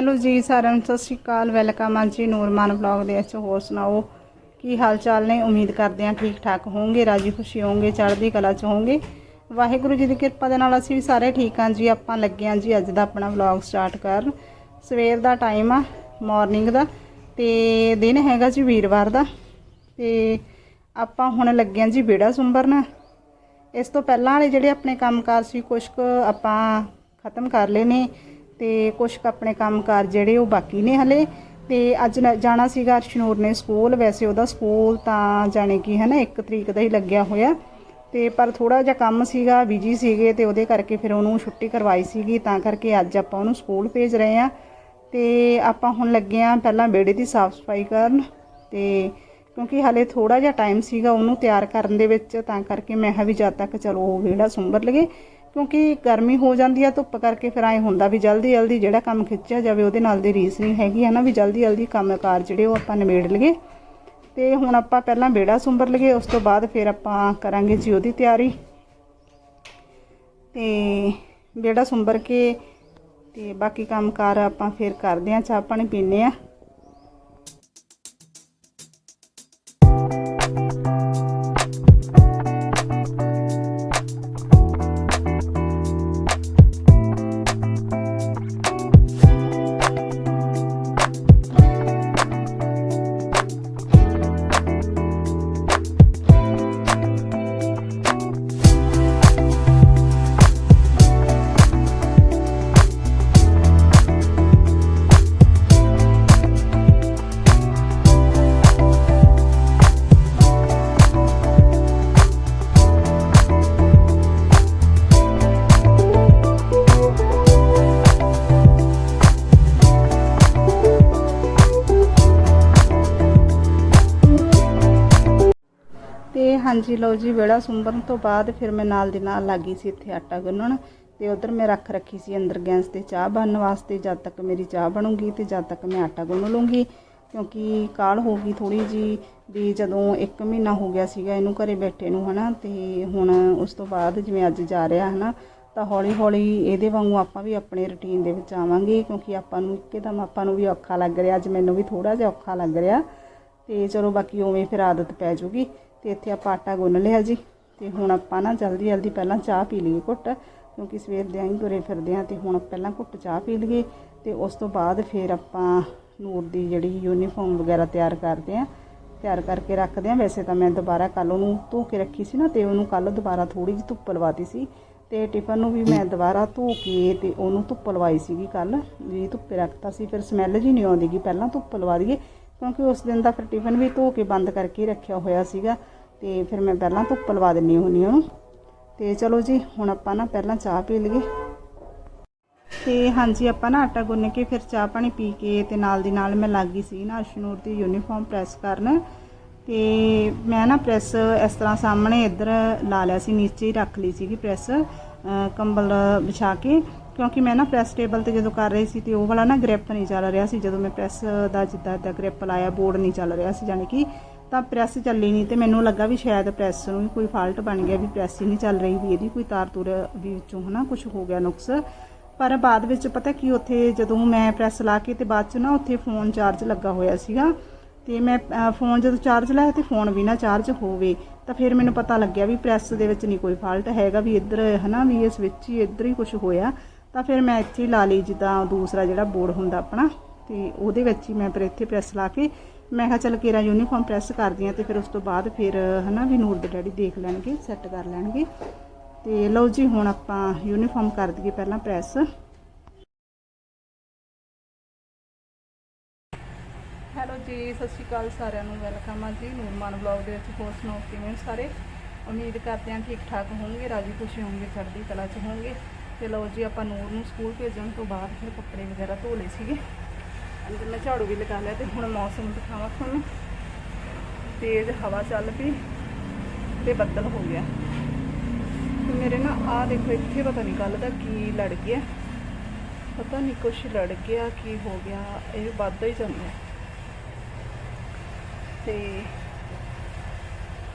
Hello ਜੀ ਸਾਰਿਆਂ ਨੂੰ, ਸਤਿ ਸ਼੍ਰੀ ਅਕਾਲ। ਵੈਲਕਮ ਆ ਜੀ ਨੂਰਮਾਨ ਵਲੌਗ ਦੇ ਵਿੱਚ। ਹੋਰ ਸੁਣਾਓ, ਕੀ ਹਾਲ ਚਾਲ ਨੇ? ਉਮੀਦ ਕਰਦੇ ਹਾਂ ਠੀਕ ਠਾਕ ਹੋਵੋਗੇ, ਰਾਜੀ ਖੁਸ਼ੀ ਹੋਵੋਗੇ, ਚੜ੍ਹਦੀ ਕਲਾ ਚ ਹੋਵੋਗੇ। ਵਾਹਿਗੁਰੂ ਜੀ ਦੀ ਕਿਰਪਾ ਦੇ ਨਾਲ ਅਸੀਂ ਵੀ ਸਾਰੇ ਠੀਕ ਹਾਂ ਜੀ। ਆਪਾਂ ਲੱਗੇ ਹਾਂ ਜੀ ਅੱਜ ਦਾ ਆਪਣਾ ਵਲੌਗ ਸਟਾਰਟ ਕਰਨ। ਸਵੇਰ ਦਾ ਟਾਈਮ ਆ ਮਾਰਨਿੰਗ ਦਾ। ਤੇ ਦਿਨ ਹੈਗਾ ਜੀ ਵੀਰਵਾਰ ਦਾ। ਤੇ ਆਪਾਂ ਹੁਣ ਲੱਗੇ ਹਾਂ ਜੀ ਬੇੜਾ ਸੁੰਬਰਨ ਇਸ ਤੋਂ ਪਹਿਲਾਂ ਵਾਲੇ ਜਿਹੜੇ ਆਪਣੇ ਕੰਮਕਾਰ ਸੀ ਕੁਝ ਕੁ ਆਪਾਂ ਖਤਮ ਕਰ ਲਏ ਨੇ। ਤੇ ਕੁਝ ਕੁ ਆਪਣੇ ਕੰਮਕਾਰ ਜਿਹੜੇ ਉਹ ਬਾਕੀ ਨੇ ਹਲੇ। ਤੇ ਅੱਜ ਜਾਣਾ ਸੀਗਾ ਅਰਸ਼ਨੂਰ ਨੇ ਸਕੂਲ। ਵੈਸੇ ਉਹਦਾ ਸਕੂਲ ਤਾਂ ਜਾਣੇ ਕੀ ਹੈ ਨਾ 1 ਤਰੀਕ ਦਾ ਹੀ ਲੱਗਿਆ ਹੋਇਆ। ਤੇ ਪਰ ਥੋੜਾ ਜਿਹਾ ਕੰਮ ਸੀਗਾ ਬਿਜ਼ੀ ਸੀਗੇ ਤੇ ਉਹਦੇ ਕਰਕੇ ਫਿਰ ਉਹਨੂੰ ਛੁੱਟੀ ਕਰਵਾਈ ਸੀਗੀ। ਤਾਂ ਕਰਕੇ ਅੱਜ ਆਪਾਂ ਉਹਨੂੰ ਸਕੂਲ ਭੇਜ ਰਹੇ ਆ ਤੇ ਆਪਾਂ ਹੁਣ ਲੱਗੇ ਆ ਪਹਿਲਾਂ ਵਿਹੜੇ ਦੀ ਸਾਫ਼ ਸਫ਼ਾਈ ਕਰਨ। ਤੇ ਕਿਉਂਕਿ ਹਲੇ ਥੋੜਾ ਜਿਹਾ ਟਾਈਮ ਸੀਗਾ ਉਹਨੂੰ ਤਿਆਰ ਕਰਨ ਦੇ ਵਿੱਚ। ਤਾਂ ਕਰਕੇ ਮੈਂ ਹਾਂ ਵੀ ਜਦ ਤੱਕ ਚਲੋ ਉਹ ਵਿਹੜਾ ਸੁੰਬਰ ਲਗੇ ਕਿਉਂਕਿ ਗਰਮੀ ਹੋ ਜਾਂਦੀ ਆ, ਧੁੱਪ ਕਰਕੇ ਫਿਰ ਐ ਹੁੰਦਾ ਵੀ ਜਲਦੀ ਜਲਦੀ ਜਿਹੜਾ ਕੰਮ ਖਿੱਚਿਆ ਜਾਵੇ ਉਹਦੇ ਨਾਲ ਦੀ ਰੀਸ ਨਹੀਂ ਹੈਗੀ ਹੈ ਨਾ ਵੀ ਜਲਦੀ ਜਲਦੀ ਕੰਮਕਾਰ ਜਿਹੜੇ ਉਹ ਆਪਾਂ ਨਿਬੇੜ ਲਈਏ। ਤੇ ਹੁਣ ਆਪਾਂ ਪਹਿਲਾਂ ਵਿਹੜਾ ਸੁੰਬਰ ਲਈਏ, ਉਸ ਤੋਂ ਬਾਅਦ ਫਿਰ ਆਪਾਂ ਕਰਾਂਗੇ ਜੀ ਉਹਦੀ ਤਿਆਰੀ। ਤੇ ਵਿਹੜਾ ਸੁੰਬਰ ਕੇ ਤੇ ਬਾਕੀ ਕੰਮਕਾਰ ਆਪਾਂ ਫਿਰ ਕਰਦੇ ਆਂ, ਚਾਹ ਪਾਣੀ ਪੀਨੇ ਆ। ਹਾਂਜੀ, ਲਓ ਜੀ ਵਿਹੜਾ ਸੁੰਬਰਨ ਤੋਂ ਬਾਅਦ ਫਿਰ ਮੈਂ ਨਾਲ ਦੀ ਨਾਲ ਲੱਗੀ ਸੀ ਇੱਥੇ ਆਟਾ ਗੁੰਨਣ ਤੇ ਉਧਰ ਮੈਂ ਰੱਖ ਰੱਖੀ ਸੀ ਅੰਦਰ ਗੈਸ ਤੇ ਚਾਹ ਬਣਨ ਵਾਸਤੇ, ਜਦ ਤੱਕ ਮੇਰੀ ਚਾਹ ਬਣੂਗੀ ਤੇ ਜਦ ਤੱਕ ਮੈਂ ਆਟਾ ਗੁੰਨ ਲੂੰਗੀ, ਕਿਉਂਕਿ ਕਾਲ ਹੋ ਗਈ ਥੋੜੀ ਜੀ ਵੀ ਜਦੋਂ 1 ਮਹੀਨਾ ਹੋ ਗਿਆ ਸੀਗਾ ਇਹਨੂੰ ਘਰੇ ਬੈਠੇ ਨੂੰ, ਹਨਾ, ਤੇ ਹੁਣ ਉਸ ਤੋਂ ਬਾਅਦ ਜਿਵੇਂ ਅੱਜ ਜਾ ਰਿਹਾ, ਹਨਾ, ਤਾਂ ਹੌਲੀ ਹੌਲੀ ਇਹਦੇ ਵਾਂਗੂ ਆਪਾਂ ਵੀ ਆਪਣੇ ਰੁਟੀਨ ਦੇ ਵਿੱਚ ਆਵਾਂਗੇ, ਕਿਉਂਕਿ ਆਪਾਂ ਨੂੰ ਇੱਕਦਮ ਆਪਾਂ ਨੂੰ ਵੀ ਔਖਾ ਲੱਗ ਰਿਹਾ, ਅੱਜ ਮੈਨੂੰ ਵੀ ਥੋੜਾ ਜਿਹਾ ਔਖਾ ਲੱਗ ਰਿਹਾ, ਤੇ ਚਲੋ ਬਾਕੀ ਉਵੇਂ ਫਿਰ ਆਦਤ ਪੈ ਜਾਊਗੀ ਤੇ ਇੱਥੇ ਆਪਾਂ ਆਟਾ ਗੁੰਨ ਲਿਆ ਜੀ। ਤੇ ਹੁਣ ਆਪਾਂ ਨਾ ਜਲਦੀ ਜਲਦੀ ਪਹਿਲਾਂ ਚਾਹ ਪੀ ਲਈਏ ਘੁੱਟ, ਕਿਉਂਕਿ ਸਵੇਰ ਦੇ ਆਈ ਤੁਰੇ ਫਿਰਦੇ ਆ ਤੇ ਹੁਣ ਪਹਿਲਾਂ ਘੁੱਟ ਚਾਹ ਪੀ ਲਈਏ ਤੇ ਉਸ ਤੋਂ ਬਾਅਦ ਫਿਰ ਆਪਾਂ ਨੂਰ ਦੀ ਜਿਹੜੀ ਯੂਨੀਫਾਰਮ ਵਗੈਰਾ ਤਿਆਰ ਕਰਦੇ ਆ ਤਿਆਰ ਕਰਕੇ ਰੱਖਦੇ ਆ ਵੈਸੇ ਤਾਂ ਮੈਂ ਦੁਬਾਰਾ ਕੱਲ ਉਹਨੂੰ ਧੋ ਕੇ ਰੱਖੀ ਸੀ ਨਾ ਤੇ ਉਹਨੂੰ ਕੱਲ ਦੁਬਾਰਾ ਥੋੜੀ ਜਿਹੀ ਧੁੱਪ ਲਵਾਤੀ ਸੀ। ਤੇ ਟਿਫਨ ਨੂੰ ਵੀ ਮੈਂ ਦੁਬਾਰਾ ਧੋ ਕੇ ਤੇ ਉਹਨੂੰ ਧੁੱਪ ਲਵਾਈ ਸੀਗੀ ਕੱਲ ਵੀ ਧੁੱਪੇ ਰੱਖਤਾ ਸੀ। ਫਿਰ ਸਮੈਲ ਜੀ ਨਹੀਂ ਆਉਂਦੀਗੀ ਪਹਿਲਾਂ ਧੁੱਪ ਲਵਾ ਦਈਏ। ਕਿਉਂਕਿ ਉਸ ਦਿਨ ਦਾ ਫਿਰ ਟਿਫਨ ਵੀ ਧੋ ਕੇ ਬੰਦ ਕਰਕੇ ਹੀ ਰੱਖਿਆ ਹੋਇਆ ਸੀਗਾ ਤੇ ਫਿਰ ਮੈਂ ਪਹਿਲਾਂ ਧੁੱਪ ਲਵਾ ਦਿੰਨੀ ਹੁੰਨੀ ਉਹਨੂੰ ਤੇ ਚਲੋ ਜੀ, ਹੁਣ ਆਪਾਂ ਨਾ ਪਹਿਲਾਂ ਚਾਹ ਪੀ ਲਈਏ। ਤੇ ਹਾਂਜੀ, ਆਪਾਂ ਨਾ ਆਟਾ ਗੁੰਨ ਕੇ ਫਿਰ ਚਾਹ ਪਾਣੀ ਪੀ ਕੇ ਤੇ ਨਾਲ ਦੀ ਨਾਲ ਮੈਂ ਲੱਗ ਗਈ ਸੀ ਨਾ ਅਸ਼ਨੂਰ ਦੀ ਯੂਨੀਫਾਰਮ ਪ੍ਰੈਸ ਕਰਨ। ਤੇ ਮੈਂ ਨਾ ਪ੍ਰੈਸ ਇਸ ਤਰ੍ਹਾਂ ਸਾਹਮਣੇ ਇੱਧਰ ਲਾ ਲਿਆ ਸੀ, ਨੀਚੇ ਹੀ ਰੱਖ ਲਈ ਸੀਗੀ ਪ੍ਰੈਸ ਕੰਬਲ ਵਿਛਾ ਕੇ। ਕਿਉਂਕਿ ਮੈਂ ਨਾ ਪ੍ਰੈਸ ਟੇਬਲ ਤੇ ਜਦੋਂ ਕਰ ਰਹੀ ਸੀ ਤੇ ਉਹ ਵਾਲਾ ਨਾ ਗ੍ਰਿਪ ਨਹੀਂ ਚੱਲ ਰਿਹਾ ਸੀ। ਜਦੋਂ ਮੈਂ ਪ੍ਰੈਸ ਦਾ ਜਿੱਦਾਂ ਦਾ ਗ੍ਰਿਪ ਲਾਇਆ ਬੋਰਡ ਨਹੀਂ ਚੱਲ ਰਿਹਾ ਸੀ ਯਾਨੀ ਕਿ ਤਾਂ ਪ੍ਰੈਸ ਚੱਲੀ ਨਹੀਂ ਤੇ ਮੈਨੂੰ ਲੱਗਾ ਵੀ ਸ਼ਾਇਦ ਪ੍ਰੈਸ ਨੂੰ ਵੀ ਕੋਈ ਫਾਲਟ ਬਣ ਗਿਆ ਵੀ ਪ੍ਰੈਸ ਹੀ ਨਹੀਂ ਚੱਲ ਰਹੀ ਵੀ ਇਹਦੀ ਕੋਈ ਤਾਰ ਤੁਰ ਵੀ ਵਿੱਚੋਂ ਹਨਾ ਕੁਝ ਹੋ ਗਿਆ ਨੁਕਸ। ਪਰ ਬਾਅਦ ਵਿੱਚ ਪਤਾ ਕੀ ਉੱਥੇ ਜਦੋਂ ਮੈਂ ਪ੍ਰੈਸ ਲਾ ਕੇ ਤੇ ਬਾਅਦ ਚ ਨਾ ਉੱਥੇ ਫੋਨ ਚਾਰਜ ਲੱਗਾ ਹੋਇਆ ਸੀਗਾ ਤੇ ਮੈਂ ਫੋਨ ਜਦੋਂ ਚਾਰਜ ਲਾਇਆ ਤੇ ਫੋਨ ਵੀ ਨਾ ਚਾਰਜ ਹੋਵੇ, ਤਾਂ ਫਿਰ ਮੈਨੂੰ ਪਤਾ ਲੱਗਿਆ ਵੀ ਪ੍ਰੈਸ ਦੇ ਵਿੱਚ ਨਹੀਂ ਕੋਈ ਫਾਲਟ ਹੈਗਾ ਵੀ ਇੱਧਰ ਹਨਾ ਵੀ ਇਹ ਸਵਿਚ ਹੀ ਇੱਧਰ ਹੀ ਕੁਝ ਹੋਇਆ। ਤਾਂ ਫਿਰ ਮੈਂ ਇੱਥੇ ਹੀ ਲਾ ਲਈ ਜਿੱਦਾਂ ਦੂਸਰਾ ਜਿਹੜਾ ਬੋਰਡ ਹੁੰਦਾ ਆਪਣਾ, ਤੇ ਉਹਦੇ ਵਿੱਚ ਹੀ ਮੈਂ ਫਿਰ ਇੱਥੇ ਪ੍ਰੈਸ ਲਾ ਕੇ ਮੈਂ ਕਿਹਾ ਚੱਲ ਕੇਰਾ ਯੂਨੀਫਾਰਮ ਪ੍ਰੈਸ ਕਰਦੀ ਆ ਤੇ ਫਿਰ ਉਸ ਤੋਂ ਬਾਅਦ ਫਿਰ ਹਨਾ ਵੀ ਨੂਰ ਦੇ ਡੈਡੀ ਦੇਖ ਲੈਣਗੇ ਸੈੱਟ ਕਰ ਲੈਣਗੇ। ਤੇ ਲਓ ਜੀ, ਹੁਣ ਆਪਾਂ ਯੂਨੀਫਾਰਮ ਕਰ ਦਈਏ ਪਹਿਲਾਂ ਪ੍ਰੈਸ ਹੈਲੋ ਜੀ, ਸਤਿ ਸ਼੍ਰੀ ਅਕਾਲ ਸਾਰਿਆਂ ਨੂੰ, ਵੈਲਕਮ ਆ ਜੀ ਨੂਰਮਾਨ ਵਲੌਗ ਦੇ ਵਿੱਚ, ਹੋਰ ਸੁਣਾਓ ਕਿਵੇਂ ਸਾਰੇ? ਉਮੀਦ ਕਰਦੇ ਹਾਂ ਠੀਕ ਠਾਕ ਹੋਣਗੇ ਰਾਜੀ ਖੁਸ਼ੀ ਹੋਣਗੇ ਚੜ੍ਹਦੀ ਕਲਾ ਚ ਹੋਣਗੇ ਤੇ ਲਓ ਜੀ ਆਪਾਂ ਨੂਰ ਨੂੰ ਸਕੂਲ ਭੇਜਣ ਤੋਂ ਬਾਅਦ ਫਿਰ ਕੱਪੜੇ ਵਗੈਰਾ ਧੋ ਲਏ ਸੀਗੇ। ਅੰਦਰ ਮੈਂ ਝਾੜੂ ਵੀ ਲਗਾ ਲਿਆ ਤੇ ਹੁਣ ਮੌਸਮ ਦਿਖਾਵਾਂ ਤੁਹਾਨੂੰ। ਤੇਜ਼ ਹਵਾ ਚੱਲ ਪਈ ਤੇ ਬੱਦਲ ਹੋ ਗਿਆ। ਤੇ ਮੇਰੇ ਨਾ ਆ ਦੇਖੋ, ਇੱਥੇ ਪਤਾ ਨਹੀਂ ਕੱਲ ਦਾ ਕੀ ਲੜ ਗਿਆ। ਪਤਾ ਨਹੀਂ ਕੁਛ ਲੜ ਗਿਆ, ਕੀ ਹੋ ਗਿਆ, ਇਹ ਵੱਧਦਾ ਹੀ ਜਾਂਦਾ ਤੇ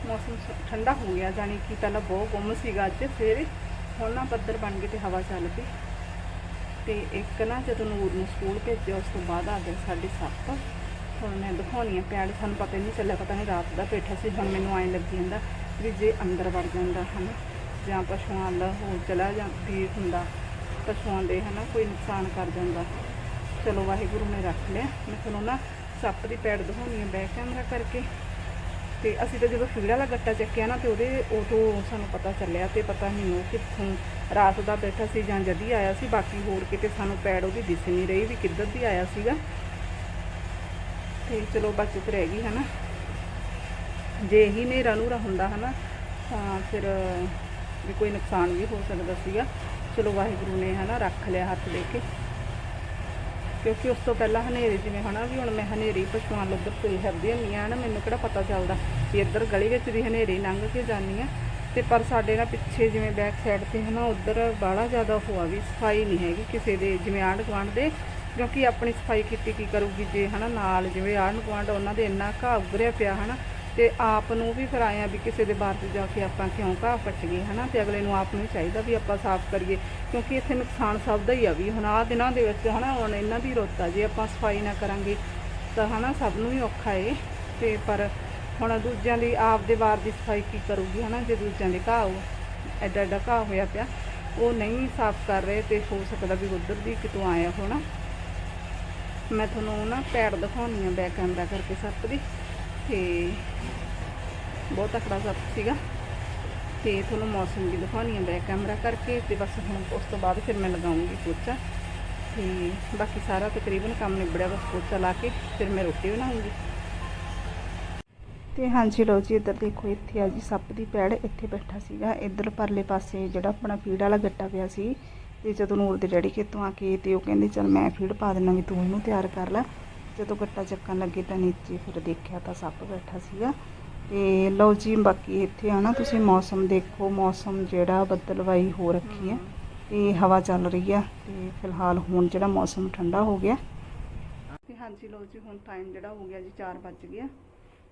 ਮੌਸਮ ਠੰਡਾ ਹੋ ਗਿਆ ਜਾਨੀ ਕਿ ਪਹਿਲਾਂ ਬਹੁਤ ਗੁੰਮ ਸੀਗਾ ਅੱਜ ਸਵੇਰੇ ਹੁਣ ਨਾ ਬੱਦਲ ਬਣ ਗਏ ਤੇ ਹਵਾ ਚੱਲ ਪਈ। ਤੇ ਇੱਕ ਨਾ ਜਦੋਂ ਨੂਰ ਨੂੰ ਸਕੂਲ ਭੇਜਿਆ, ਉਸ ਤੋਂ ਬਾਅਦ ਆ ਗਿਆ ਸਾਡੇ ਸੱਪ ਹੁਣ ਮੈਂ ਦਿਖਾਉਣੀ ਆ ਪੈੜ ਸਾਨੂੰ ਪਤਾ ਹੀ ਨਹੀਂ ਚੱਲਿਆ, ਪਤਾ ਨਹੀਂ ਰਾਤ ਦਾ ਬੈਠਾ ਸੀ, ਹੁਣ ਮੈਨੂੰ ਐਂ ਲੱਗੀ ਜਾਂਦਾ ਵੀ ਜੇ ਅੰਦਰ ਵੜ ਜਾਂਦਾ, ਹਨ, ਜਾਂ ਪਸ਼ੂਆਂ ਦਾ ਹੋ ਚਲਾ ਜਾਂ ਵੀ ਹੁੰਦਾ, ਪਸ਼ੂਆਂ ਦੇ, ਹਨਾ, ਕੋਈ ਨੁਕਸਾਨ ਕਰ ਜਾਂਦਾ। ਚਲੋ, ਵਾਹਿਗੁਰੂ ਨੇ ਰੱਖ ਲਿਆ। ਮੈਂ ਤੁਹਾਨੂੰ ਨਾ ਸੱਪ ਦੀ ਪੈੜ ਦਿਖਾਉਣੀ ਆ ਬੈਕ ਕੈਮਰਾ ਕਰਕੇ। ਤੇ ਅਸੀਂ ਤਾਂ ਜਦੋਂ ਫੀਡ ਵਾਲਾ ਗੱਟਾ ਚੱਕਿਆ ਨਾ ਤੇ ਉਹਦੇ ਉਦੋਂ ਸਾਨੂੰ ਪਤਾ ਚੱਲਿਆ ਤੇ ਪਤਾ ਨਹੀਂ ਉਹ ਕਿੱਥੋਂ ਰਾਤ ਦਾ ਬੈਠਾ ਸੀ ਜਾਂ ਜਦੀ ਆਇਆ ਸੀ, ਬਾਕੀ ਹੋਰ ਕਿਤੇ ਸਾਨੂੰ ਪੈੜ ਉਹਦੀ ਦਿਸ ਨਹੀਂ ਰਹੀ ਵੀ ਕਿੱਧਰ ਦੀ ਆਇਆ ਸੀਗਾ। ਤੇ ਚਲੋ ਬਚਤ ਰਹਿ ਗਈ ਹਨਾ। ਜੇ ਹੀ ਹਨੇਰਾ ਨੂਰਾ ਹੁੰਦਾ ਹਨਾ, ਤਾਂ ਫਿਰ ਵੀ ਕੋਈ ਨੁਕਸਾਨ ਵੀ ਹੋ ਸਕਦਾ ਸੀਗਾ। ਚਲੋ ਵਾਹਿਗੁਰੂ ਨੇ ਹਨਾ ਰੱਖ ਲਿਆ ਹੱਥ ਦੇ ਕੇ। ਕਿਉਂਕਿ ਉਸ ਤੋਂ ਪਹਿਲਾਂ ਹਨੇਰੇ ਜਿਵੇਂ ਹਨਾ ਵੀ ਹੁਣ ਮੈਂ ਹਨੇਰੀ ਹੀ ਪਸ਼ੂਆਂ ਨੂੰ ਉੱਧਰ ਤੁਰੀ ਫਿਰਦੀ ਹੁੰਦੀ ਆ ਨਾ ਮੈਨੂੰ ਕਿਹੜਾ ਪਤਾ ਚੱਲਦਾ ਵੀ ਇੱਧਰ ਗਲੀ ਵਿੱਚ ਦੀ ਹਨੇਰੇ ਹੀ ਲੰਘ ਕੇ ਜਾਂਦੀ ਆ। ਤੇ ਪਰ ਸਾਡੇ ਨਾਲ ਪਿੱਛੇ ਜਿਵੇਂ ਬੈਕ ਸਾਈਡ ਤੇ ਹਨਾ, ਉੱਧਰ ਬਾਹਲਾ ਜ਼ਿਆਦਾ ਹੋਆ ਵੀ ਸਫ਼ਾਈ ਨਹੀਂ ਹੈਗੀ ਕਿਸੇ ਦੇ, ਜਿਵੇਂ ਆਂਢ ਗੁਆਂਢ ਦੇ, ਕਿਉਂਕਿ ਆਪਣੀ ਸਫ਼ਾਈ ਕੀਤੀ ਕੀ ਕਰੂਗੀ ਜੇ ਹਨਾ, ਨਾਲ ਜਿਵੇਂ ਆਂਢ ਗੁਆਂਢ, ਉਹਨਾਂ ਦੇ ਇੰਨਾ ਘਾਹ ਉਗਰਿਆ ਪਿਆ ਹਨਾ ਤੇ ਆਪ ਨੂੰ ਵੀ ਫਿਰ ਆਏ ਆ ਵੀ ਕਿਸੇ ਦੇ ਬਾਹਰ ਤੇ ਜਾ ਕੇ ਆਪਾਂ ਕਿਉਂ ਘਾਹ ਪੱਟ ਗਏ ਹਨਾ? ਤੇ ਅਗਲੇ ਨੂੰ ਆਪ ਨੂੰ ਚਾਹੀਦਾ ਵੀ ਆਪਾਂ ਸਾਫ਼ ਕਰੀਏ, ਕਿਉਂਕਿ ਇੱਥੇ ਨੁਕਸਾਨ ਸਭ ਦਾ ਹੀ ਆ ਵੀ। ਹੁਣ ਆਹ ਦਿਨਾਂ ਦੇ ਵਿੱਚ, ਹਨਾ, ਹੁਣ ਇਹਨਾਂ ਦੀ ਰੁੱਤ ਆ, ਜੇ ਆਪਾਂ ਸਫ਼ਾਈ ਨਾ ਕਰਾਂਗੇ ਤਾਂ, ਹਨਾ, ਸਭ ਨੂੰ ਹੀ ਔਖਾ ਏ। ਤੇ ਪਰ ਹੁਣ ਦੂਜਿਆਂ ਦੀ, ਆਪ ਦੇ ਬਾਹਰ ਦੀ ਸਫ਼ਾਈ ਕੀ ਕਰੂਗੀ, ਹਨਾ, ਜੇ ਦੂਜਿਆਂ ਦੇ ਘਾਹ ਐਡਾ ਐਡਾ ਘਾਹ ਹੋਇਆ ਪਿਆ, ਉਹ ਨਹੀਂ ਸਾਫ਼ ਕਰ ਰਹੇ ਤੇ ਹੋ ਸਕਦਾ ਵੀ ਉਧਰ ਦੀ ਕਿਤੋਂ ਆਇਆ ਹੋਣਾ ਮੈਂ ਤੁਹਾਨੂੰ ਨਾ ਪੈੜ ਦਿਖਾਉਣੀ ਆ ਬੈਕ ਕੈਮਰਾ ਕਰਕੇ ਸੱਪ ਦੀ। ਤੇ ਬਹੁਤ ਤਕੜਾ ਸੱਪ ਸੀਗਾ। ਤੇ ਤੁਹਾਨੂੰ ਮੌਸਮ ਵੀ ਦਿਖਾਉਣੀ ਹੈ ਬੈਕ ਕੈਮਰਾ ਕਰਕੇ ਤੇ ਬਸ ਹੁਣ ਉਸ ਤੋਂ ਬਾਅਦ ਫਿਰ ਮੈਂ ਲਗਾਉਂਗੀ ਪੋਚਾ। ਤੇ ਬਾਕੀ ਸਾਰਾ ਤਕਰੀਬਨ ਕੰਮ ਨਿਬੜਿਆ, ਬਸ ਪੋਚਾ ਲਾ ਕੇ ਫਿਰ ਮੈਂ ਰੋਟੀ ਬਣਾਉਂਗੀ। ਤੇ ਹਾਂਜੀ ਲਓ ਜੀ, ਇੱਧਰ ਦੇਖੋ, ਇੱਥੇ ਆ ਜੀ ਸੱਪ ਦੀ ਪੈੜ, ਇੱਥੇ ਬੈਠਾ ਸੀਗਾ। ਇੱਧਰ ਪਰਲੇ ਪਾਸੇ ਜਿਹੜਾ ਆਪਣਾ ਫੀਡ ਵਾਲਾ ਗੱਟਾ ਪਿਆ ਸੀ, ਤੇ ਜਦੋਂ ਨੂਰ ਦੇ ਡੈਡੀ ਖੇਤੋਂ ਆ ਕੇ ਤੇ ਉਹ ਕਹਿੰਦੇ, ਚਲ ਮੈਂ ਫੀਡ ਪਾ ਦਿੰਦਾ ਵੀ ਤੂੰ ਇਹਨੂੰ ਤਿਆਰ ਕਰ ਲੈ। ਜਦੋਂ ਗੱਟਾ ਚੱਕਣ ਲੱਗੇ ਤਾਂ ਨੀਚੇ ਫਿਰ ਦੇਖਿਆ ਤਾਂ ਸੱਪ ਬੈਠਾ ਸੀਗਾ। ਤੇ ਲਓ ਜੀ, ਬਾਕੀ ਇੱਥੇ ਆ ਨਾ ਤੁਸੀਂ ਮੌਸਮ ਦੇਖੋ, ਮੌਸਮ ਜਿਹੜਾ ਬੱਦਲਵਾਈ ਹੋ ਰੱਖੀ ਹੈ। ਤੇ ਹਵਾ ਚੱਲ ਰਹੀ ਆ ਤੇ ਫਿਲਹਾਲ ਹੁਣ ਜਿਹੜਾ ਮੌਸਮ ਠੰਡਾ ਹੋ ਗਿਆ। ਤੇ ਹਾਂਜੀ, ਲਓ ਜੀ, ਹੁਣ ਟਾਈਮ ਜਿਹੜਾ ਹੋ ਗਿਆ ਜੀ 4 ਵੱਜ ਗਿਆ।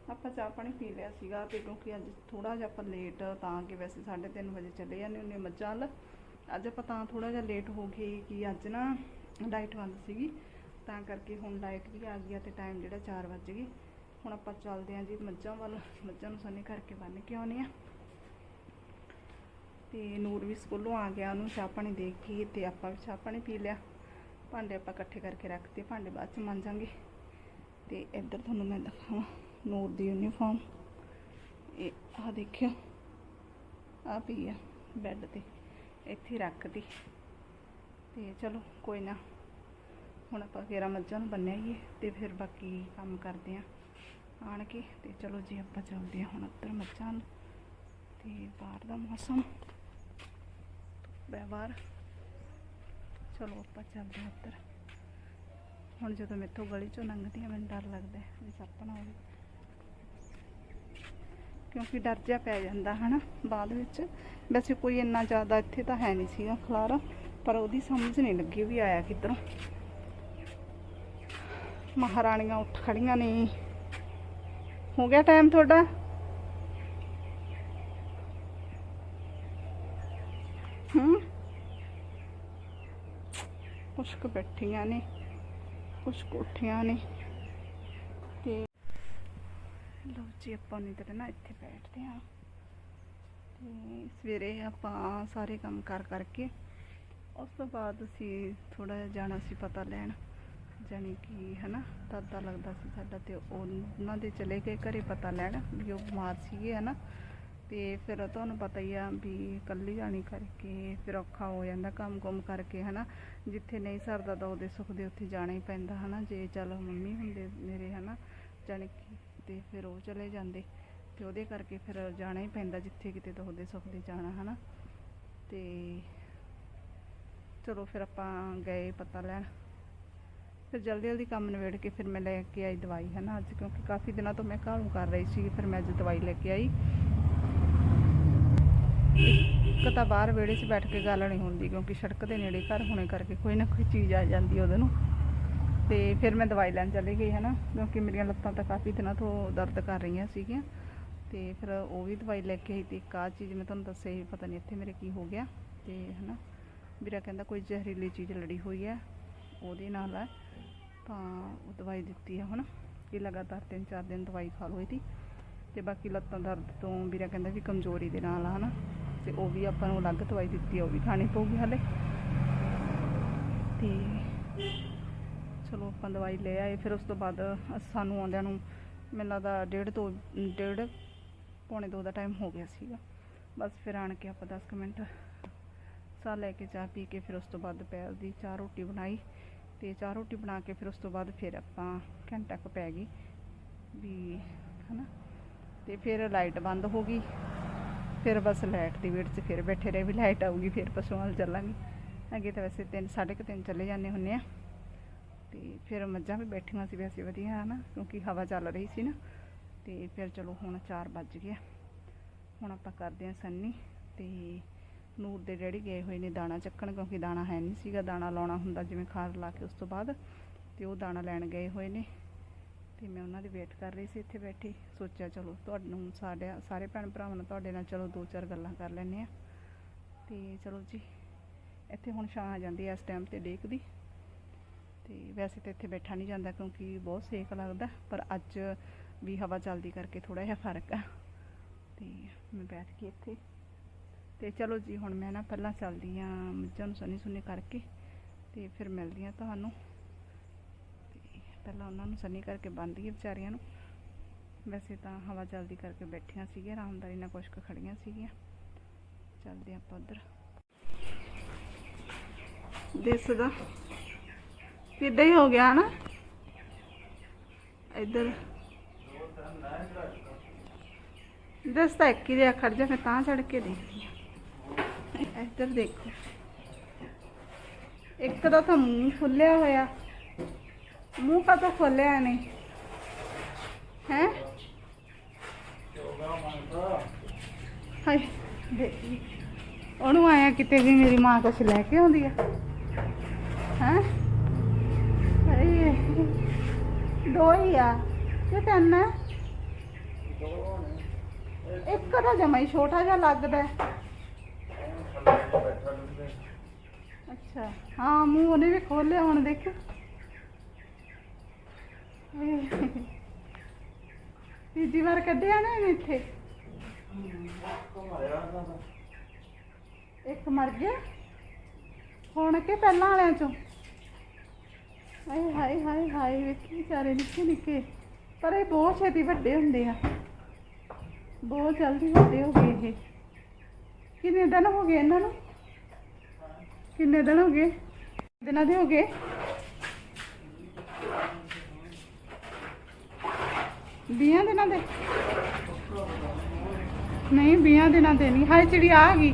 ਆਪਾਂ ਚਾਹ ਪਾਣੀ ਪੀ ਲਿਆ ਸੀਗਾ ਤੇ ਕਿਉਂਕਿ ਅੱਜ ਥੋੜਾ ਜਿਹਾ ਆਪਾਂ ਲੇਟ ਤਾਂ ਕਿ ਵੈਸੇ 3:30 ਵਜੇ ਚੱਲੇ ਜਾਂਦੇ ਹੁੰਦੇ ਮੱਝਾਂ ਵੱਲ। ਅੱਜ ਆਪਾਂ ਤਾਂ ਥੋੜਾ ਜਿਹਾ ਲੇਟ ਹੋ ਗਏ ਕਿ ਅੱਜ ਨਾ ਲਾਈਟ ਬੰਦ ਸੀਗੀ। ਤਾਂ ਕਰਕੇ ਹੁਣ ਲਾਈਟ ਵੀ ਆ ਗਈ ਆ ਤੇ ਟਾਈਮ ਜਿਹੜਾ 4 ਵੱਜ ਗਏ। ਹੁਣ ਆਪਾਂ ਚੱਲਦੇ ਆਂ ਜੀ ਮੱਝਾਂ ਵੱਲ। ਮੱਝਾਂ ਨੂੰ ਸੰਨੇ ਕਰਕੇ ਬੰਨ ਕੇ ਆਉਣੇ ਆ। ਤੇ ਨੂਰ ਵੀ ਸਕੂਲੋਂ ਆ ਗਿਆ, ਉਹਨੂੰ ਚਾਹ ਪਾਣੀ ਦੇ ਕੇ ਤੇ ਆਪਾਂ ਵੀ ਚਾਹ ਪਾਣੀ ਪੀ ਲਿਆ। ਭਾਂਡੇ ਆਪਾਂ ਇਕੱਠੇ ਕਰਕੇ ਰੱਖਤੇ ਭਾਂਡੇ ਬਾਅਦ ਚ ਮਾਂਜਾਂਗੇ ਤੇ ਇੱਧਰ ਤੁਹਾਨੂੰ ਮੈਂ ਦਿਖਾਵਾਂ ਨੂਰ ਦੀ ਯੂਨੀਫਾਰਮ ਇਹ ਆ ਦੇਖਿਓ ਆ ਪਈ ਆ ਬੈੱਡ ਤੇ, ਇੱਥੇ ਰੱਖਦੀ ਤੇ ਚਲੋ ਕੋਈ ਨਾ। ਹੁਣ ਆਪਾਂ ਫੇਰਾ ਮੱਝਾਂ ਨੂੰ ਬੰਨਿਆਈਏ ਤੇ ਫਿਰ ਬਾਕੀ ਕੰਮ ਕਰਦੇ ਆ ਆਣ ਕੇ ਤੇ ਚਲੋ ਜੀ ਆਪਾਂ ਚੱਲਦੇ ਆ ਹੁਣ ਉੱਧਰ ਮੱਝਾਂ ਨੂੰ ਤੇ ਬਾਹਰ ਦਾ ਮੌਸਮ ਬਾਹਰ ਚਲੋ ਆਪਾਂ ਚੱਲਦੇ ਆ ਉੱਧਰ। ਹੁਣ ਜਦੋਂ ਮੇਥੋਂ ਗਲੀ ਚੋਂ ਲੰਘਦੀ ਆ ਮੈਨੂੰ ਡਰ ਲੱਗਦਾ ਵੀ ਸੱਪ ਨਾ ਹੋਵੇ। ਕਿਉਂਕਿ ਡਰ ਜਿਹਾ ਪੈ ਜਾਂਦਾ ਹਨਾ ਬਾਅਦ ਵਿੱਚ। ਵੈਸੇ ਕੋਈ ਇੰਨਾ ਜ਼ਿਆਦਾ ਇੱਥੇ ਤਾਂ ਹੈ ਨਹੀਂ ਸੀਗਾ ਖਲਾਰਾ, ਪਰ ਉਹਦੀ ਸਮਝ ਨਹੀਂ ਲੱਗੀ ਵੀ ਆਇਆ ਕਿੱਧਰੋਂ। ਮਹਾਰਾਣੀਆਂ ਉੱਠ ਖੜੀਆਂ ਨੇ। ਹੋ ਗਿਆ ਟਾਈਮ ਤੁਹਾਡਾ? ਹੂੰ? ਕੁਛ ਕੁ ਬੈਠੀਆਂ ਨੇ ਕੁਛ ਕੋਠੀਆਂ ਨੇ। ਤੇ ਲਓ ਜੀ, ਆਪਾਂ ਨਹੀਂ ਤੇ ਨਾ ਇੱਥੇ ਬੈਠਦੇ ਆ ਤੇ ਸਵੇਰੇ ਆਪਾਂ ਸਾਰੇ ਕੰਮ ਕਰ ਕਰਕੇ, ਉਸ ਤੋਂ ਬਾਅਦ ਅਸੀਂ ਥੋੜਾ ਜਿਹਾ ਜਾਣਾ ਸੀ ਪਤਾ ਲੈਣ। ਜਾਣੀ ਕਿ ਹਨਾ, ਦਾਦਾ ਲੱਗਦਾ ਸੀ ਸਾਡਾ ਤੇ ਉਹਨਾਂ ਦੇ ਚਲੇ ਗਏ ਘਰੇ ਪਤਾ ਲੈਣ ਵੀ ਉਹ ਬਿਮਾਰ ਸੀਗੇ ਹਨਾ। ਤੇ ਫਿਰ ਤੁਹਾਨੂੰ ਪਤਾ ਹੀ ਆ ਵੀ ਇਕੱਲੀ ਜਾਣੀ ਕਰਕੇ ਫਿਰ ਔਖਾ ਹੋ ਜਾਂਦਾ ਕੰਮ ਕੁਮ ਕਰਕੇ ਹਨਾ। ਜਿੱਥੇ ਨਹੀਂ ਸਰਦਾ ਤਾਂ ਉਹਦੇ ਸੁੱਖ ਦੇ ਉੱਥੇ ਜਾਣਾ ਹੀ ਪੈਂਦਾ ਹਨਾ, ਜੇ ਚੱਲ ਮੰਮੀ ਹੁੰਦੇ ਮੇਰੇ ਹਨਾ, ਜਾਣੀ ਕਿ ਤੇ ਫਿਰ ਉਹ ਚਲੇ ਜਾਂਦੇ। ਤੇ ਉਹਦੇ ਕਰਕੇ ਫਿਰ ਜਾਣਾ ਹੀ ਪੈਂਦਾ ਜਿੱਥੇ ਕਿਤੇ ਤਾਂ ਉਹਦੇ ਸੁੱਖ ਦੇ ਜਾਣਾ ਹਨਾ। ਤੇ ਚਲੋ ਫਿਰ ਆਪਾਂ ਗਏ ਪਤਾ ਲੈਣ। ਫਿਰ ਜਲਦੀ ਜਲਦੀ ਕੰਮ ਨਿਬੇੜ ਕੇ ਫਿਰ ਮੈਂ ਲੈ ਕੇ ਆਈ ਦਵਾਈ ਹੈ ਨਾ ਅੱਜ ਕਿਉਂਕਿ ਕਾਫੀ ਦਿਨਾਂ ਤੋਂ ਮੈਂ ਘਰੋਂ ਕਰ ਰਹੀ ਸੀ, ਫਿਰ ਮੈਂ ਅੱਜ ਦਵਾਈ ਲੈ ਕੇ ਆਈ। ਇੱਕ ਤਾਂ ਬਾਹਰ ਵਿਹੜੇ 'ਚ ਬੈਠ ਕੇ ਗੱਲ ਨਹੀਂ ਹੁੰਦੀ, ਕਿਉਂਕਿ ਸੜਕ ਦੇ ਨੇੜੇ ਘਰ ਹੋਣੇ ਕਰਕੇ ਕੋਈ ਨਾ ਕੋਈ ਚੀਜ਼ ਆ ਜਾਂਦੀ ਉਹਦੇ ਨੂੰ। ਤੇ ਫਿਰ ਮੈਂ ਦਵਾਈ ਲੈਣ ਚਲੀ ਗਈ ਹੈ ਨਾ ਕਿਉਂਕਿ ਮੇਰੀਆਂ ਲੱਤਾਂ ਤਾਂ ਕਾਫੀ ਦਿਨਾਂ ਤੋਂ ਦਰਦ ਕਰ ਰਹੀਆਂ ਸੀਗੀਆਂ। ਤੇ ਫਿਰ ਉਹ ਵੀ ਦਵਾਈ ਲੈ ਕੇ ਆਈ ਤੇ ਇੱਕ ਆਹ ਚੀਜ਼ ਮੈਂ ਤੁਹਾਨੂੰ ਦੱਸਿਆ ਸੀ, ਪਤਾ ਨਹੀਂ ਇੱਥੇ ਮੇਰੇ ਕੀ ਹੋ ਗਿਆ। ਤੇ ਨਾ ਵੀਰਾ ਕਹਿੰਦਾ ਕੋਈ ਜ਼ਹਿਰੀਲੀ ਚੀਜ਼ ਲੜੀ ਹੋਈ ਹੈ, ਉਹਦੇ ਨਾਲ ਹੈ। ਤਾਂ ਉਹ ਦਵਾਈ ਦਿੱਤੀ ਹੈ ਹੁਣ ਕਿ ਲਗਾਤਾਰ 3-4 ਦਿਨ ਦਵਾਈ ਖਾ ਲਓ ਇਹਦੀ। ਤੇ ਬਾਕੀ ਲੱਤਾਂ ਦਰਦ ਤੋਂ ਵੀਰਾ ਕਹਿੰਦਾ ਵੀ ਕਮਜ਼ੋਰੀ ਦੇ ਨਾਲ ਆ, ਹਨਾ? ਤੇ ਉਹ ਵੀ ਆਪਾਂ ਨੂੰ ਅਲੱਗ ਦਵਾਈ ਦਿੱਤੀ ਉਹ ਵੀ ਖਾਣੀ ਪਊਗੀ ਹਾਲੇ। ਤੇ ਚਲੋ ਆਪਾਂ ਦਵਾਈ ਲੈ ਆਏ, ਫਿਰ ਉਸ ਤੋਂ ਬਾਅਦ ਸਾਨੂੰ ਆਉਂਦਿਆਂ ਨੂੰ ਮੈਨੂੰ ਲੱਗਦਾ ਡੇਢ ਤੋਂ, ਡੇਢ ਪੌਣੇ ਦੋ ਦਾ ਟਾਈਮ ਹੋ ਗਿਆ ਸੀਗਾ। ਬਸ ਫਿਰ ਆਣ ਕੇ ਆਪਾਂ 10 ਕੁ ਮਿੰਟ ਸਾਹ ਲੈ ਕੇ ਚਾਹ ਪੀ ਕੇ ਫਿਰ ਉਸ ਤੋਂ ਬਾਅਦ ਦੁਪਹਿਰ ਦੀ ਚਾਹ ਰੋਟੀ ਬਣਾਈ। ਤੇ ਚਾਹ ਰੋਟੀ ਬਣਾ ਕੇ ਫਿਰ ਉਸ ਤੋਂ ਬਾਅਦ ਫਿਰ ਆਪਾਂ ਘੰਟਾ ਕੁ ਪੈ ਗਈ ਵੀ ਹਨਾ। ਤੇ ਫਿਰ ਲਾਈਟ ਬੰਦ ਹੋ ਗਈ। ਫਿਰ ਬਸ ਲਾਈਟ ਦੀ ਵੇਟ 'ਚ ਫਿਰ ਬੈਠੇ ਰਹੇ ਵੀ ਲਾਈਟ ਆਊਗੀ, ਫਿਰ ਪਸ਼ੂਆਂ ਵੱਲ ਚੱਲਾਂਗੇ। ਅੱਗੇ ਤਾਂ ਵੈਸੇ ਤਿੰਨ, ਸਾਢੇ ਕੁ ਤਿੰਨ ਚਲੇ ਜਾਂਦੇ ਹੁੰਨੇ ਆ। ਤੇ ਫਿਰ ਮੱਝਾਂ ਵੀ ਬੈਠੀਆਂ ਸੀ ਵੈਸੇ ਵਧੀਆ ਹਨਾ, ਕਿਉਂਕਿ ਹਵਾ ਚੱਲ ਰਹੀ ਸੀ ਨਾ। ਤੇ ਫਿਰ ਚਲੋ ਹੁਣ 4 ਵੱਜ ਗਿਆ ਹੁਣ ਆਪਾਂ ਕਰਦੇ ਹਾਂ ਸੰਨੀ ਤੇ ਨੂਰ ਦੇ ਡੈਡੀ ਗਏ ਹੋਏ ਨੇ ਦਾਣਾ ਚੱਕਣ ਕਿਉਂਕਿ ਦਾਣਾ ਹੈ ਨਹੀਂ ਸੀਗਾ, ਦਾਣਾ ਲਾਉਣਾ ਹੁੰਦਾ ਜਿਵੇਂ ਖਾਦ ਲਾ ਕੇ ਉਸ ਤੋਂ ਬਾਅਦ ਤੇ ਉਹ ਦਾਣਾ ਲੈਣ ਗਏ ਹੋਏ ਨੇ ਤੇ ਮੈਂ ਉਹਨਾਂ ਦੀ ਵੇਟ ਕਰ ਰਹੀ ਸੀ ਇੱਥੇ ਬੈਠੀ, ਸੋਚਿਆ ਚਲੋ ਤੁਹਾਨੂੰ ਸਾਡੇ ਸਾਰੇ ਭੈਣ ਭਰਾਵਾਂ ਨਾਲ ਤੁਹਾਡੇ ਨਾਲ ਚਲੋ ਦੋ ਚਾਰ ਗੱਲਾਂ ਕਰ ਲੈਂਦੇ ਆ ਤੇ ਚਲੋ ਜੀ, ਇੱਥੇ ਹੁਣ ਛਾਂ ਆ ਜਾਂਦੀ ਹੈ ਇਸ ਟਾਈਮ ਤੇ ਡੇਕ ਦੀ। ਤੇ ਵੈਸੇ ਤਾਂ ਇੱਥੇ ਬੈਠਾ ਨਹੀਂ ਜਾਂਦਾ ਕਿਉਂਕਿ ਬਹੁਤ ਸੇਕ ਲੱਗਦਾ, ਪਰ ਅੱਜ ਵੀ ਹਵਾ ਚੱਲਦੀ ਕਰਕੇ ਥੋੜਾ ਜਿਹਾ ਫ਼ਰਕ ਆ। ਤੇ ਮੈਂ ਬੈਠ ਕੇ ਇੱਥੇ ਤੇ ਚਲੋ ਜੀ, ਹੁਣ ਮੈਂ ਨਾ ਪਹਿਲਾਂ ਚੱਲਦੀ ਆ ਮੱਝਾਂ ਨੂੰ ਸਨੀ ਸੁੰਨੀ ਕਰਕੇ ਤੇ ਫਿਰ ਮਿਲਦੀ ਆ ਤੁਹਾਨੂੰ। ਤੇ ਪਹਿਲਾਂ ਉਹਨਾਂ ਨੂੰ ਸਨੀ ਕਰਕੇ ਬੰਨ੍ਹਦੀ ਆ ਵਿਚਾਰੀਆਂ ਨੂੰ। ਵੈਸੇ ਤਾਂ ਹਵਾ ਚੱਲਦੀ ਕਰਕੇ ਬੈਠੀਆਂ ਸੀਗੀਆਂ ਆਰਾਮਦਾਰੀ ਨਾਲ ਕੁਛ ਕੁ ਖੜੀਆਂ ਸੀਗੀਆਂ। ਚੱਲਦੇ ਆਪਾਂ ਉਧਰ। ਦਿਸਦਾ ਕਿੱਦਾਂ ਹੀ ਹੋ ਗਿਆ ਨਾ ਇੱਧਰ। ਦਸਤਾ ਇੱਕ ਹੀ ਜਿਹਾ ਖੜ ਜਾ, ਮੈਂ ਤਾਂ ਚੜ ਕੇ ਦੇਖਦੀ ਹਾਂ। ਇੱਧਰ ਦੇਖੋ। ਇੱਕ ਦਾ ਤਾਂ ਮੂੰਹ ਖੁੱਲਿਆ ਹੋਇਆ। ਮੂੰਹ ਕਾ ਤਾਂ ਖੋਲਿਆ ਨਹੀਂ ਹੈ? ਹਾਏ, ਦੇਖੀ ਉਹਨੂੰ ਆਇਆ ਕਿਤੇ ਵੀ ਮੇਰੀ ਮਾਂ ਕੁਛ ਲੈ ਕੇ ਆਉਂਦੀ ਆ। ਹੈ? ਦੋ ਹੀ ਆ। ਕਿ ਤਿੰਨ ਇੱਕ ਤਾਂ ਜਮਾ ਹੀ ਛੋਟਾ ਜਿਹਾ ਲੱਗਦਾ। ਅੱਛਾ। ਹਾਂ, ਮੂੰਹ ਉਹਨੇ ਵੀ ਖੋਲਿਆ ਹੁਣ ਦੇਖ। ਤੀਜੀ ਵਾਰ ਕੱਢਿਆ ਨਾ ਇਹਨੇ ਇੱਥੇ। ਇੱਕ ਮਰ ਗਿਆ। ਹੁਣ ਕਿ ਪਹਿਲਾਂ ਵਾਲਿਆਂ ਚੋਂ? ਹਾਏ ਹਾਏ ਹਾਏ ਹਾਏ, ਵੇਖੀ ਵਿਚਾਰੇ ਨਿੱਕੇ ਨਿੱਕੇ। ਪਰ ਇਹ ਬਹੁਤ ਛੇਤੀ ਵੱਡੇ ਹੁੰਦੇ ਆ। ਬਹੁਤ ਜਲਦੀ ਵੱਡੇ ਹੋ ਗਏ ਇਹ। ਕਿੰਨੇ ਦਿਨ ਹੋ ਗਏ ਇਹਨਾਂ ਨੂੰ? ਕਿੰਨੇ ਦਿਨ ਹੋ ਗਏ? ਦਿਨਾਂ ਦੇ ਹੋ ਗਏ? ਵੀਹਾਂ ਦਿਨਾਂ ਦੇ? ਨਹੀਂ, ਵੀਹਾਂ ਦਿਨਾਂ ਦੇ ਨਹੀਂ। ਹਾਏ, ਚਿੜੀ ਆ ਗਈ।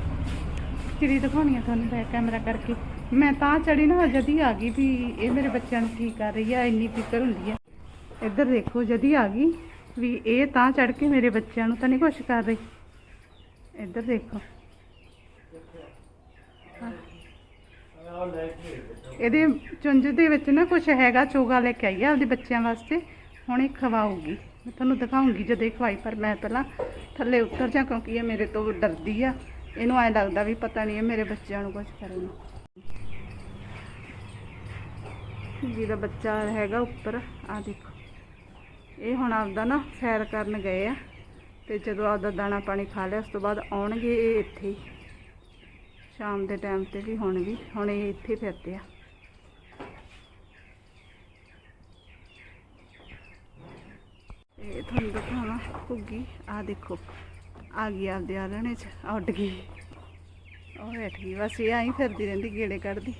ਚਿੜੀ ਦਿਖਾਉਣੀ ਆ ਤੁਹਾਨੂੰ ਬੈਕ ਕੈਮਰਾ ਕਰਕੇ। ਮੈਂ ਤਾਂ ਚੜੀ ਨਾ ਜਦੀ ਆ ਗਈ ਵੀ ਇਹ ਮੇਰੇ ਬੱਚਿਆਂ ਨੂੰ ਕੀ ਕਰ ਰਹੀ ਆ, ਇੰਨੀ ਫਿਕਰ ਹੁੰਦੀ ਆ। ਇੱਧਰ ਦੇਖੋ ਜਦੀ ਆ ਗਈ ਵੀ ਇਹ ਤਾਂ ਚੜ ਕੇ ਮੇਰੇ ਬੱਚਿਆਂ ਨੂੰ ਤਾਂ ਨਹੀਂ ਕੁਛ ਕਰ ਰਹੀ। ਇੱਧਰ ਦੇਖੋ। ਇਹਦੇ ਚੁੰਝ ਦੇ ਵਿੱਚ ਨਾ ਕੁਝ ਹੈਗਾ, ਚੋਗਾ ਲੈ ਕੇ ਆਈ ਆ ਆਪਦੇ ਬੱਚਿਆਂ ਵਾਸਤੇ। ਹੁਣ ਇਹ ਖਵਾਊਗੀ। ਮੈਂ ਤੁਹਾਨੂੰ ਦਿਖਾਉਂਗੀ ਜਦੋਂ ਇਹ ਖਵਾਈ, ਪਰ ਮੈਂ ਪਹਿਲਾਂ ਥੱਲੇ ਉਤਰ ਜਾ ਕਿਉਂਕਿ ਇਹ ਮੇਰੇ ਤੋਂ ਡਰਦੀ ਆ। ਇਹਨੂੰ ਐਂ ਲੱਗਦਾ ਵੀ ਪਤਾ ਨਹੀਂ ਇਹ ਮੇਰੇ ਬੱਚਿਆਂ ਨੂੰ ਕੁਝ ਕਰੇਗੀ ਜਿਹਦਾ ਬੱਚਾ ਹੈਗਾ ਉੱਪਰ ਆ ਦੇਖੋ। ਇਹ ਹੁਣ ਆਪਦਾ ਨਾ ਸੈਰ ਕਰਨ ਗਏ ਆ ਤੇ ਜਦੋਂ ਆਪਦਾ ਦਾਣਾ ਪਾਣੀ ਖਾ ਲਿਆ, ਉਸ ਤੋਂ ਬਾਅਦ ਆਉਣਗੇ ਇਹ ਇੱਥੇ ਸ਼ਾਮ ਦੇ ਟਾਈਮ ਤੇ ਵੀ ਹੁਣ ਵੀ, ਹੁਣ ਇਹ ਇੱਥੇ ਫਿਰਦੇ ਆ। ਇਹ ਤੁਹਾਨੂੰ ਦਿਖਾਵਾਂ, ਘੁੱਗੀ ਆ ਦੇਖੋ, ਆ ਗਈ ਆਪਦੇ ਆਲਣੇ ਚ ਉੱਡ ਗਈ। ਉਹ ਬੈਠ ਗਈ, ਬਸ ਇਹ ਆਈ ਫਿਰਦੀ ਰਹਿੰਦੀ, ਗੇੜੇ ਕੱਢਦੀ।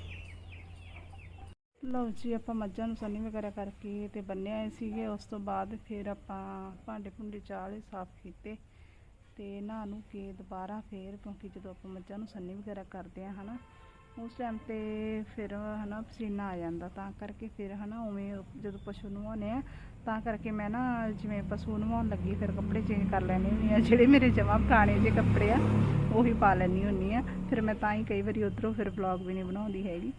ਲਓ ਜੀ, ਆਪਾਂ ਮੱਝਾਂ ਨੂੰ ਸੰਨੀ ਵਗੈਰਾ ਕਰਕੇ ਤੇ ਬੰਨਿਆ ਆਏ ਸੀਗੇ, ਉਸ ਤੋਂ ਬਾਅਦ ਫਿਰ ਆਪਾਂ ਭਾਂਡੇ ਭੁੰਡੇ ਚਾਹ ਚਾਲੇ ਸਾਫ਼ ਕੀਤੇ। ਤੇ ਨਹਾ ਨੂੰ ਕੇ ਦੁਬਾਰਾ ਫੇਰ, ਕਿਉਂਕਿ ਜਦੋਂ ਆਪਾਂ ਮੱਝਾਂ ਨੂੰ ਸੰਨੀ ਵਗੈਰਾ ਕਰਦੇ ਆ, ਹਨਾ, ਉਸ ਟਾਈਮ ਤੇ ਫਿਰ, ਹਨਾ, ਪਸੀਨਾ ਆ ਜਾਂਦਾ। ਤਾਂ ਕਰਕੇ ਫਿਰ, ਹਨਾ, ਉਵੇਂ ਜਦੋਂ ਪਸ਼ੂ ਨਵਾਉਂਦੇ ਆ, ਤਾਂ ਕਰਕੇ ਮੈਂ ਨਾ ਜਿਵੇਂ ਪਸ਼ੂ ਨਵਾਉਣ ਲੱਗੀ, ਫਿਰ ਕੱਪੜੇ ਚੇਂਜ ਕਰ ਲੈਣੀ ਹੁੰਦੀ ਆ। ਜਿਹੜੇ ਮੇਰੇ ਜਮਾ ਪੁਰਾਣੇ ਜਿਹੇ ਕੱਪੜੇ ਆ, ਉਹੀ ਪਾ ਲੈਣੀ ਹੁੰਦੀ ਆ। ਫਿਰ ਮੈਂ ਤਾਂ ਹੀ ਕਈ ਵਾਰੀ ਉਧਰੋਂ ਫਿਰ ਵਲੌਗ ਵੀ ਨਹੀਂ ਬਣਾਉਂਦੀ ਹੈਗੀ।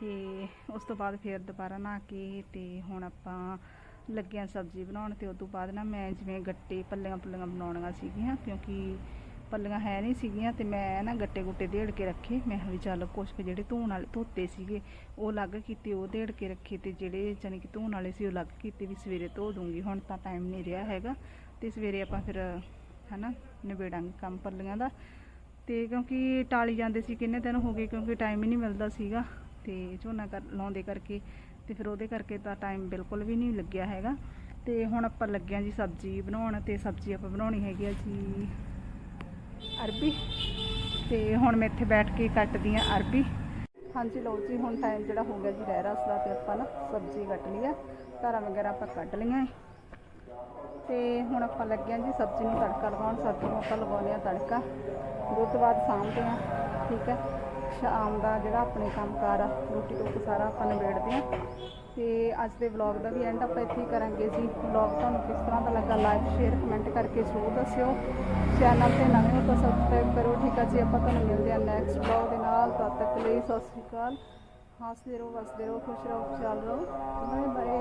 ਤੇ ਉਸ ਤੋਂ ਬਾਅਦ ਫਿਰ ਦੁਬਾਰਾ ਨਹਾ ਕੇ, ਤੇ ਹੁਣ ਆਪਾਂ ਲੱਗਿਆ ਸਬਜ਼ੀ ਬਣਾਉਣ ਤੇ ਉਸ ਤੋਂ ਬਾਅਦ ਨਾ ਮੈਂ ਜਿਵੇਂ ਗੱਟੇ ਪੱਲੀਆਂ ਪੁੱਲੀਆਂ ਬਣਾਉਣੀਆਂ ਸੀਗੀਆਂ, ਕਿਉਂਕਿ ਪੱਲੀਆਂ ਹੈ ਨਹੀਂ ਸੀਗੀਆਂ ਤੇ ਮੈਂ ਨਾ ਗੱਟੇ ਗੁੱਟੇ ਦੇੜ ਕੇ ਰੱਖੇ। ਮੈਂ ਕਿਹਾ ਵੀ ਚੱਲ ਕੁਛ ਕੁ ਜਿਹੜੇ ਧੋਣ ਵਾਲੇ ਧੋਤੇ ਸੀਗੇ, ਉਹ ਅਲੱਗ ਕੀਤੇ, ਉਹ ਦੇੜ ਕੇ ਰੱਖੇ ਤੇ ਜਿਹੜੇ ਜਾਣੀ ਕਿ ਧੋਣ ਵਾਲੇ ਸੀ ਉਹ ਅਲੱਗ ਕੀਤੇ ਵੀ ਸਵੇਰੇ ਧੋ ਦੂੰਗੀ, ਹੁਣ ਤਾਂ ਟਾਈਮ ਨਹੀਂ ਰਿਹਾ ਹੈਗਾ। ਤੇ ਸਵੇਰੇ ਆਪਾਂ ਫਿਰ, ਹਨਾ, ਨਿਬੇੜਾਂਗੇ ਕੰਮ ਪੱਲੀਆਂ ਦਾ। ਤੇ ਕਿਉਂਕਿ ਟਾਲੀ ਜਾਂਦੇ ਸੀ, ਕਿੰਨੇ ਦਿਨ ਹੋ ਗਏ ਕਿਉਂਕਿ ਟਾਈਮ ਹੀ ਨਹੀਂ ਮਿਲਦਾ ਸੀਗਾ। ਤੇ ਝੋਨਾ ਕਰ, ਲਾਉਂਦੇ ਕਰਕੇ ਤੇ ਫਿਰ ਉਹਦੇ ਕਰਕੇ ਤਾਂ ਟਾਈਮ ਬਿਲਕੁਲ ਵੀ ਨਹੀਂ ਲੱਗਿਆ ਹੈਗਾ। ਤੇ ਹੁਣ ਆਪਾਂ ਲੱਗਿਆ ਜੀ ਸਬਜ਼ੀ ਬਣਾਉਣ ਤੇ ਸਬਜ਼ੀ ਆਪਾਂ ਬਣਾਉਣੀ ਹੈਗੀ ਆ ਜੀ ਅਰਬੀ। ਤੇ ਹੁਣ ਮੈਂ ਇੱਥੇ ਬੈਠ ਕੇ ਕੱਟਦੀ ਆ ਅਰਬੀ। ਹਾਂਜੀ ਲਓ ਜੀ, ਹੁਣ ਟਾਈਮ ਜਿਹੜਾ ਹੋ ਗਿਆ ਜੀ ਰਹਿ ਰਸ ਦਾ ਤੇ ਆਪਾਂ ਨਾ ਸਬਜ਼ੀ ਕੱਟ ਲਈ ਆ। ਧਾਰਾਂ ਵਗੈਰਾ ਆਪਾਂ ਕੱਢ ਲਈਆਂ ਏ। ਤੇ ਹੁਣ ਆਪਾਂ ਲੱਗਿਆ ਜੀ ਸਬਜ਼ੀ ਨੂੰ ਤੜਕਾ ਲਗਾਉਣ। ਸਬਜ਼ੀ ਨੂੰ ਆਪਾਂ ਲਗਾਉਂਦੇ ਆ ਤੜਕਾ। ਉਹ ਤੋਂ ਬਾਅਦ ਸਾਂਭਦੇ ਆ ਠੀਕ ਹੈ। ਸ਼ਾਮ ਦਾ ਜਿਹੜਾ ਆਪਣੇ ਕੰਮਕਾਰ ਆ, ਰੋਟੀ ਟੁੱਕ ਸਾਰਾ ਆਪਾਂ ਨਿਬੇੜਦੇ ਆ ਤੇ ਅੱਜ ਦੇ ਵਲੌਗ ਦਾ ਵੀ ਐਂਡ ਆਪਾਂ ਇੱਥੇ ਹੀ ਕਰਾਂਗੇ ਜੀ। ਵਲੌਗ ਤੁਹਾਨੂੰ ਕਿਸ ਤਰ੍ਹਾਂ ਦਾ ਲੱਗਾ ਲਾਈਕ ਸ਼ੇਅਰ ਕਮੈਂਟ ਕਰਕੇ ਜ਼ਰੂਰ ਦੱਸਿਓ। ਚੈਨਲ ਤੇ ਨਵੇਂ ਹੋ ਤਾਂ ਸਬਸਕ੍ਰਾਈਬ ਕਰੋ। ਠੀਕ ਆ ਜੀ, ਆਪਾਂ ਤੁਹਾਨੂੰ ਮਿਲਦੇ ਆ ਨੈਕਸਟ ਵਲੌਗ ਦੇ ਨਾਲ। ਤਦ ਤੱਕ ਲਈ ਸਤਿ ਸ਼੍ਰੀ ਅਕਾਲ। ਹੱਸਦੇ ਰਹੋ, ਵਸਦੇ ਰਹੋ, ਖੁਸ਼ ਰਹੋ, ਖੁਸ਼ਹਾਲ ਰਹੋ। Bye bye